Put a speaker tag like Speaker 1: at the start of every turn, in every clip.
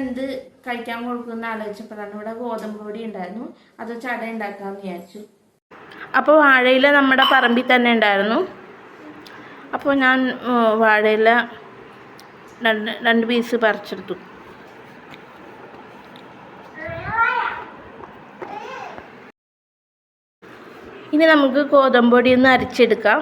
Speaker 1: എന്ത് കഴിക്കാൻ കൊടുക്കുന്ന ആലോചിച്ചപ്പോഴാണ് ഇവിടെ ഗോതമ്പ് പൊടി ഉണ്ടായിരുന്നു. അത് അട ഉണ്ടാക്കാമെന്ന് വിചാരിച്ചു. അപ്പോൾ വാഴയില നമ്മുടെ പറമ്പിൽ തന്നെ ഉണ്ടായിരുന്നു. അപ്പോൾ ഞാൻ വാഴയില രണ്ട് രണ്ട് പീസ് പറിച്ചെടുത്തു. ഇനി നമുക്ക് ഗോതമ്പൊടി ഒന്ന് അരച്ചെടുക്കാം.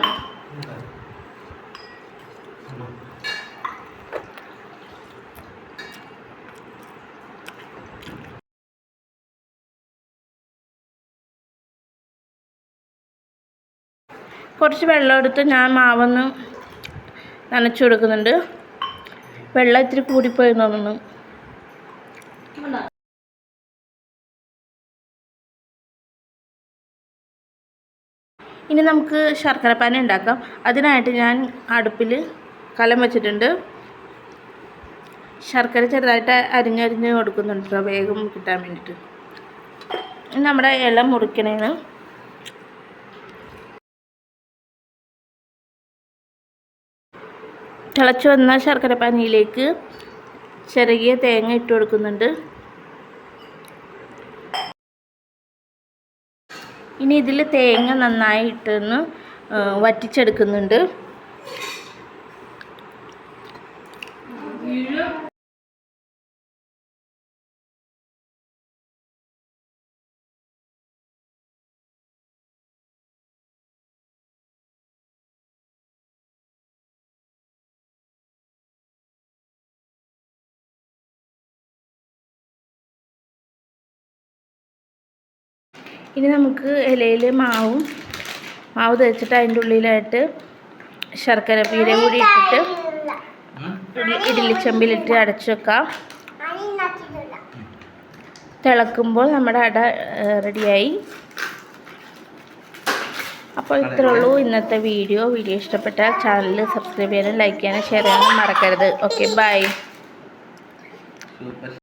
Speaker 1: കുറച്ച് വെള്ളം എടുത്ത് ഞാൻ മാവൊന്ന് നനച്ചു കൊടുക്കുന്നുണ്ട്. വെള്ളം ഇത്തിരി കൂടിപ്പോയി തോന്നുന്നു. ഇനി നമുക്ക് ശർക്കരപ്പാന ഉണ്ടാക്കാം. അതിനായിട്ട് ഞാൻ അടുപ്പിൽ കലം വെച്ചിട്ടുണ്ട്. ശർക്കര ചെറുതായിട്ട് അരിഞ്ഞരിഞ്ഞ് കൊടുക്കുന്നുണ്ട് വേഗം കിട്ടാൻ വേണ്ടിയിട്ട്. നമ്മുടെ ഇല മുറിക്കണേന്. തിളച്ച് വന്ന ശർക്കര പാനിയിലേക്ക് ചെറിയ തേങ്ങ ഇട്ട് കൊടുക്കുന്നുണ്ട്. ഇനി ഇതിൽ തേങ്ങ നന്നായിട്ടൊന്ന് വറ്റിച്ചെടുക്കുന്നുണ്ട്. ഇനി നമുക്ക് ഇലയിൽ മാവും മാവ് തേച്ചിട്ട് അതിന്റെ ഉള്ളിലായിട്ട് ശർക്കര പീര കൂടി ഇട്ടിട്ട് ഇഡ്ഡലി ഇഡ്ഡലിച്ചെമ്പിലിട്ട് അടച്ചു വെക്കാം. തിളക്കുമ്പോൾ നമ്മുടെ അട റെഡിയായി. അപ്പോൾ ഇത്രേ ഉള്ളൂ ഇന്നത്തെ വീഡിയോ. വീഡിയോ ഇഷ്ടപ്പെട്ടാൽ ചാനൽ സബ്സ്ക്രൈബ് ചെയ്യാനും ലൈക്ക് ചെയ്യാനും ഷെയർ ചെയ്യാനും മറക്കരുത്. Okay bye.